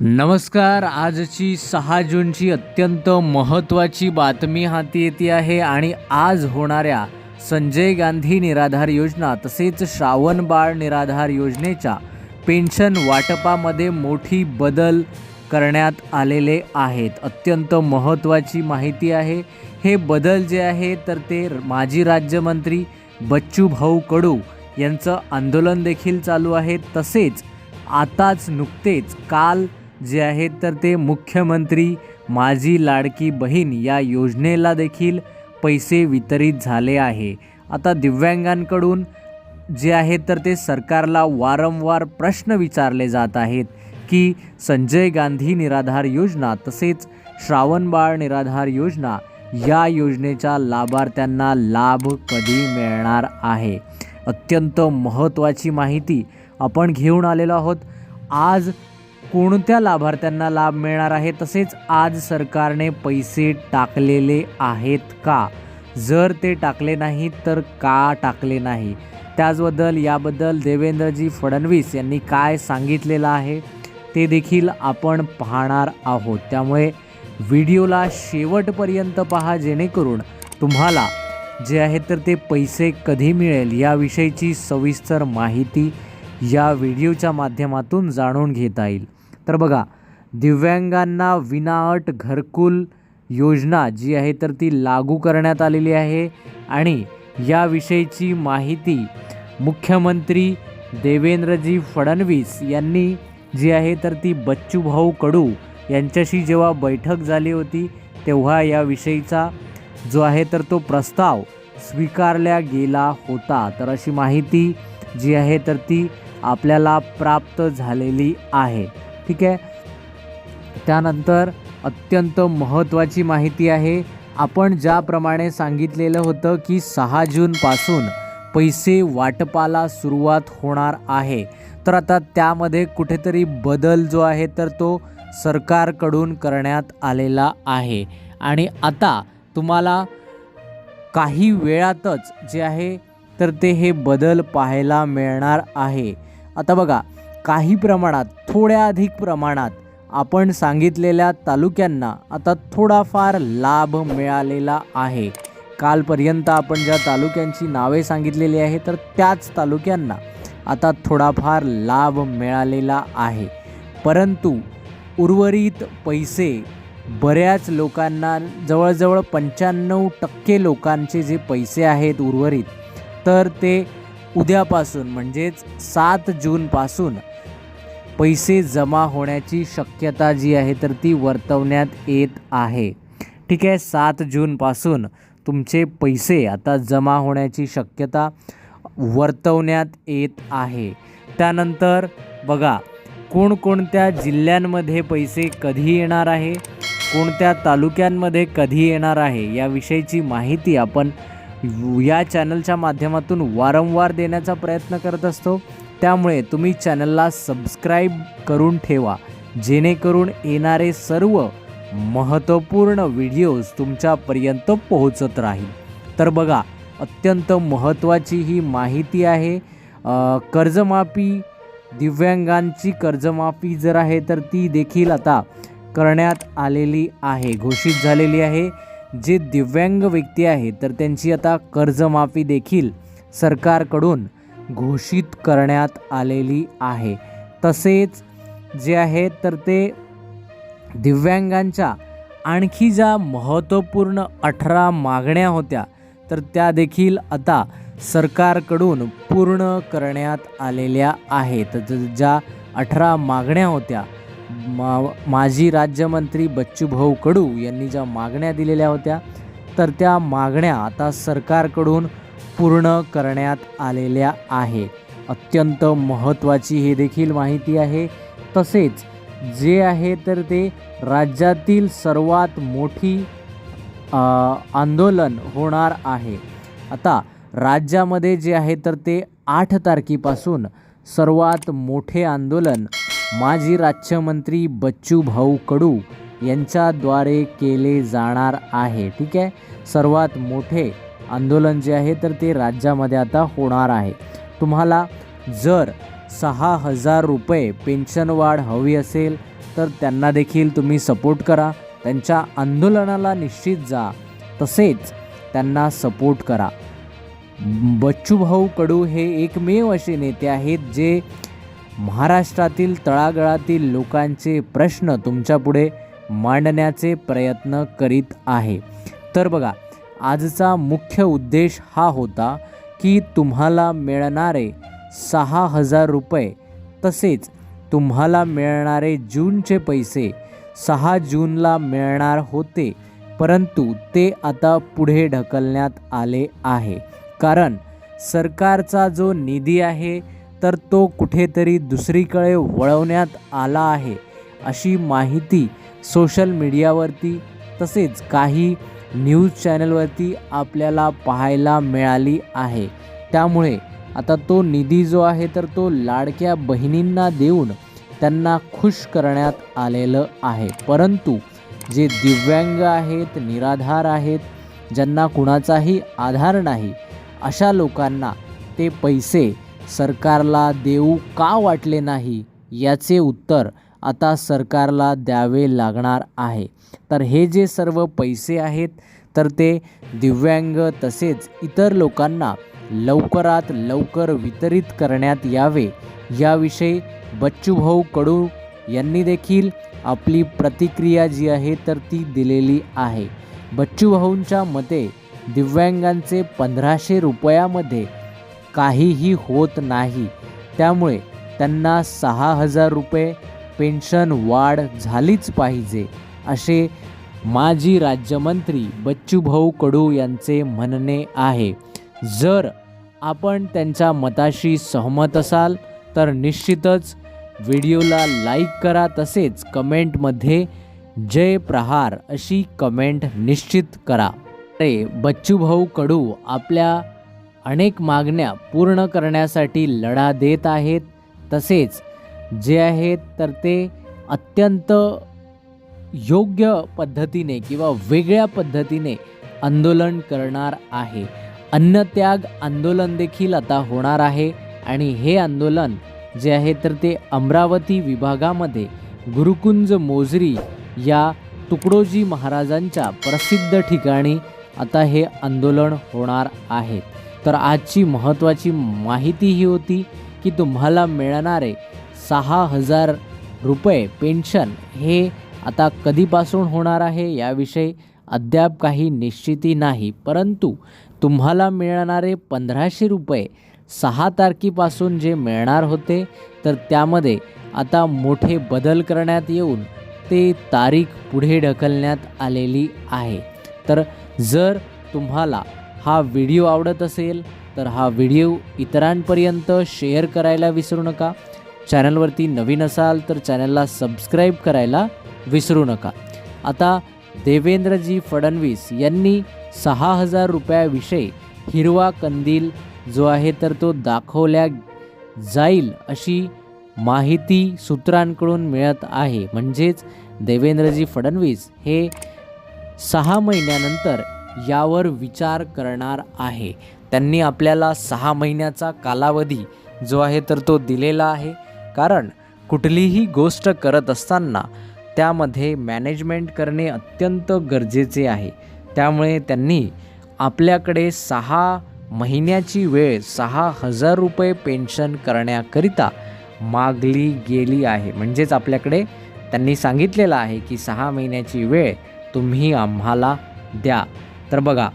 नमस्कार आजची सहा जूनची अत्यंत महत्त्वाची बातमी हाती येते आहे आणि आज होणाऱ्या संजय गांधी निराधार योजना तसेच श्रावण बाळ निराधार योजनेच्या पेन्शन वाटपामध्ये मोठी बदल करण्यात आलेले आहेत. अत्यंत महत्त्वाची माहिती आहे. हे बदल जे आहे तर ते माजी राज्यमंत्री बच्चू भाऊ कडू यांचं आंदोलन देखील चालू आहे. तसेच आताच नुकतेच काल जे आहेत तर ते मुख्यमंत्री माझी लाडकी बहीण या योजनेला देखील पैसे वितरित झाले आहे. आता दिव्यांगांकडून जे आहेत तर ते सरकारला वारंवार प्रश्न विचारले जात आहेत की संजय गांधी निराधार योजना तसेच श्रावणबाळ निराधार योजना या योजनेच्या लाभार्थ्यांना लाभ कधी मिळणार आहे? अत्यंत महत्त्वाची माहिती आपण घेऊन आलेलो आहोत. आज कोणत्या लाभार्थ्यांना लाभ मिळणार आहे? तसेच आज सरकारने पैसे टाकलेले आहेत का? जर ते टाकले नाही तर का टाकले नाही? त्याचबद्दल याबद्दल देवेंद्रजी फडणवीस यांनी काय सांगितलेलं आहे ते देखील आपण पाहणार आहोत. त्यामुळे व्हिडिओला शेवटपर्यंत पहा जेणेकरून तुम्हाला जे आहे तर ते पैसे कधी मिळेल याविषयीची सविस्तर माहिती या व्हिडिओच्या माध्यमातून जाणून घेता येईल. तर बघा दिव्यांगांना विनाअट घरकुल योजना जी आहे तर ती लागू करण्यात आलेली आहे. आणि याविषयीची माहिती मुख्यमंत्री देवेंद्रजी फडणवीस यांनी जी आहे तर ती बच्चूभाऊ कडू यांच्याशी जेव्हा बैठक झाली होती तेव्हा याविषयीचा जो आहे तर तो प्रस्ताव स्वीकारला गेला होता. तर अशी माहिती जी आहे तर ती आपल्याला प्राप्त झालेली आहे. ठीक आहे? त्यानंतर अत्यंत महत्त्वाची माहिती आहे. आपण ज्याप्रमाणे सांगितलेलं होतं की सहा जूनपासून पैसे वाटपाला सुरुवात होणार आहे. तर आता त्यामध्ये कुठेतरी बदल जो आहे तर तो सरकारकडून करण्यात आलेला आहे. आणि आता तुम्हाला काही वेळातच जे आहे तर ते हे बदल पाहायला मिळणार आहे. आता बघा काही प्रमाणात थोड्या अधिक प्रमाणात आपण सांगितलेल्या तालुक्यांना आता थोडाफार लाभ मिळालेला आहे. कालपर्यंत आपण ज्या तालुक्यांची नावे सांगितलेली आहे तर त्याच तालुक्यांना आता थोडाफार लाभ मिळालेला आहे. परंतु उर्वरित पैसे बऱ्याच लोकांना जवळजवळ पंच्याण्णव टक्के लोकांचे जे पैसे आहेत उर्वरित तर ते उद्यापासून म्हणजेच सात जूनपासून पैसे जमा होण्याची शक्यता जी आहे तर ती वर्तवण्यात येत आहे. ठीक आहे सात जूनपासून तुमचे पैसे आता जमा होण्याची शक्यता वर्तवण्यात येत आहे. त्यानंतर बघा कोणकोणत्या जिल्ह्यांमध्ये पैसे कधी येणार आहे कोणत्या तालुक्यांमध्ये कधी येणार आहे याविषयीची माहिती आपण या चॅनलच्या माध्यमातून वारंवार देण्याचा प्रयत्न करत असतो. त्यामुळे तुम्ही चॅनलला सबस्क्राईब करून ठेवा. जेणेकरून येणारे सर्व महत्त्वपूर्ण व्हिडिओज तुमच्यापर्यंत पोहोचत राहील. तर बघा अत्यंत महत्त्वाची ही माहिती आहे. कर्जमाफी दिव्यांगांची कर्जमाफी जर आहे तर ती देखील आता करण्यात आलेली आहे घोषित झालेली आहे. जे दिव्यांग व्यक्ती आहे तर त्यांची आता कर्जमाफी देखील सरकारकडून घोषित करण्यात आलेली आहे. तसेच जे आहे तर ते दिव्यांगांच्या आणखी ज्या महत्त्वपूर्ण अठरा मागण्या होत्या तर त्या देखील आता सरकारकडून पूर्ण करण्यात आलेल्या आहेत. ज- ज्या अठरा मागण्या होत्या मा माजी राज्यमंत्री बच्चूभाऊ कडू यांनी ज्या मागण्या दिलेल्या होत्या तर त्या मागण्या आता सरकारकडून पूर्ण करण्यात आलेल्या आहे. अत्यंत महत्त्वाची ही देखील माहिती आहे. तसेच जे आहे तर ते राज्यातील सर्वात मोठी आंदोलन होणार आहे. आता राज्यामध्ये जे आहे तर ते आठ तारखेपासून सर्वात मोठे आंदोलन माजी राज्यमंत्री बच्चू भाऊ कडू यांच्याद्वारे केले जाणार आहे. ठीक आहे? सर्वात मोठे आंदोलन जे आहे तर ते राज्यामध्ये आता होणार आहे. तुम्हाला जर सहा हजार रुपये पेन्शन वाढ हवी असेल तर त्यांना देखील तुम्ही सपोर्ट करा. त्यांच्या आंदोलनाला निश्चित जा. तसेच त्यांना सपोर्ट करा. बच्चूभाऊ कडू हे एकमेव असे नेते आहेत जे महाराष्ट्रातील तळागळातील लोकांचे प्रश्न तुमच्यापुढे मांडण्याचे प्रयत्न करीत आहे. तर बघा आजचा मुख्य उद्देश हा होता की तुम्हाला मिळणारे सहा हजार रुपये तसेच तुम्हाला मिळणारे जूनचे पैसे सहा जूनला मिळणार होते परंतु ते आता पुढे ढकलण्यात आले आहे. कारण सरकारचा जो निधी आहे तर तो कुठेतरी दुसरीकडे वळवण्यात आला आहे अशी माहिती सोशल मीडियावरती तसेच काही न्यूज चॅनलवरती आपल्याला पाहायला मिळाली आहे. त्यामुळे आता तो निधी जो आहे तर तो लाडक्या बहिणींना देऊन त्यांना खुश करण्यात आलेलं आहे. परंतु जे दिव्यांग आहेत निराधार आहेत ज्यांना कुणाचाही आधार नाही अशा लोकांना ते पैसे सरकारला देऊ का वाटले नाही याचे उत्तर आता सरकारला द्यावे लागणार आहे. तर हे जे सर्व पैसे आहेत तर ते दिव्यांग तसेच इतर लोकांना लवकरात लवकर वितरित करण्यात यावे. याविषयी बच्चूभाऊ कडू यांनी देखील आपली प्रतिक्रिया जी आहे तर ती दिलेली आहे. बच्चूभाऊंच्या मते दिव्यांगांचे पंधराशे रुपयामध्ये काहीही होत नाही. त्यामुळे त्यांना सहा हजार रुपये पेन्शन वाढ झालीच पाहिजे असे माजी राज्यमंत्री बच्चूभाऊ कडू यांचे म्हणणे आहे. जर आपण त्यांच्या मताशी सहमत असाल तर निश्चितच व्हिडिओला लाईक करा तसेच कमेंटमध्ये जय प्रहार अशी कमेंट निश्चित करा. अरे बच्चूभाऊ कडू आपल्या अनेक मागण्या पूर्ण करण्यासाठी लढा देत आहेत तसेच जे आहेत तर ते अत्यंत योग्य पद्धतीने किंवा वेगळ्या पद्धतीने आंदोलन करणार आहे. अन्नत्याग आंदोलन देखील आता होणार आहे आणि हे आंदोलन जे आहे तर ते अमरावती विभागामध्ये गुरुकुंज मोजरी या तुकडोजी महाराजांच्या प्रसिद्ध ठिकाणी आता हे आंदोलन होणार आहे. तर आजची महत्त्वाची माहिती ही होती की तुम्हाला मिळणारे सहा हजार रुपये पेन्शन हे आता कधीपासून होणार आहे याविषयी अद्याप काही निश्चिती नाही. परंतु तुम्हाला मिळणारे पंधराशे रुपये सहा तारखेपासून जे मिळणार होते तर त्यामध्ये आता मोठे बदल करण्यात येऊन ते तारीख पुढे ढकलण्यात आलेली आहे. तर जर तुम्हाला हा व्हिडिओ आवडत असेल तर हा व्हिडिओ इतरांपर्यंत शेअर करायला विसरू नका. चॅनलवरती नवीन असाल तर चॅनलला सबस्क्राईब करायला विसरू नका. आता देवेंद्रजी फडणवीस यांनी सहा हजार रुपयाविषयी हिरवा कंदील जो आहे तर तो दाखवल्या जाईल अशी माहिती सूत्रांकडून मिळत आहे. म्हणजेच देवेंद्रजी फडणवीस हे सहा महिन्यानंतर यावर विचार करणार आहे. त्यांनी आपल्याला सहा महिन्याचा कालावधी जो आहे तर तो दिलेला आहे. कारण कुठलीही गोष्ट करत असताना त्यामध्ये मॅनेजमेंट करणे अत्यंत गरजेचे आहे. त्यामुळे त्यांनी आपल्याकडे सहा महिन्याची वेळ सहा हजार रुपये पेन्शन करण्याकरिता मागली गेली आहे. म्हणजेच आपल्याकडे त्यांनी सांगितलेलं आहे की सहा महिन्याची वेळ तुम्ही आम्हाला द्या. तर बघा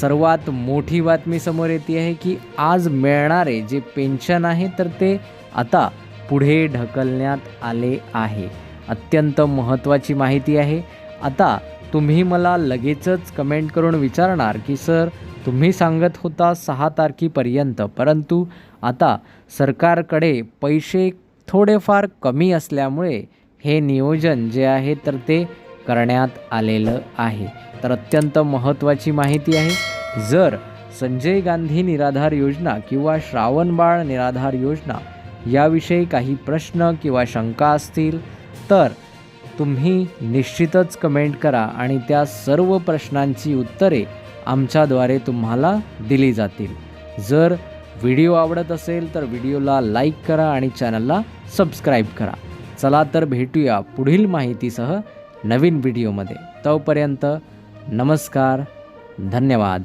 सर्वात मोठी बातमी समोर येते आहे की आज मिळणारे जे पेन्शन आहे तर ते आता पुढे ढकलण्यात आले आहे. अत्यंत महत्त्वाची माहिती आहे. आता तुम्ही मला लगेचच कमेंट करून विचारणार की सर तुम्ही सांगत होता सहा तारखेपर्यंत परंतु आता सरकारकडे पैसे थोडेफार कमी असल्यामुळे हे नियोजन जे आहे तर ते करण्यात आलेलं आहे. तर अत्यंत महत्त्वाची माहिती आहे. जर संजय गांधी निराधार योजना किंवा श्रावणबाळ निराधार योजना याविषयी काही प्रश्न किंवा शंका असतील तर तुम्ही निश्चितच कमेंट करा आणि त्या सर्व प्रश्नांची उत्तरे आमच्याद्वारे तुम्हाला दिली जातील. जर व्हिडिओ आवडत असेल तर व्हिडिओला लाईक करा आणि चॅनलला सबस्क्राईब करा. चला तर भेटूया पुढील माहितीसह नवीन व्हिडिओमध्ये तोपर्यंत नमस्कार धन्यवाद.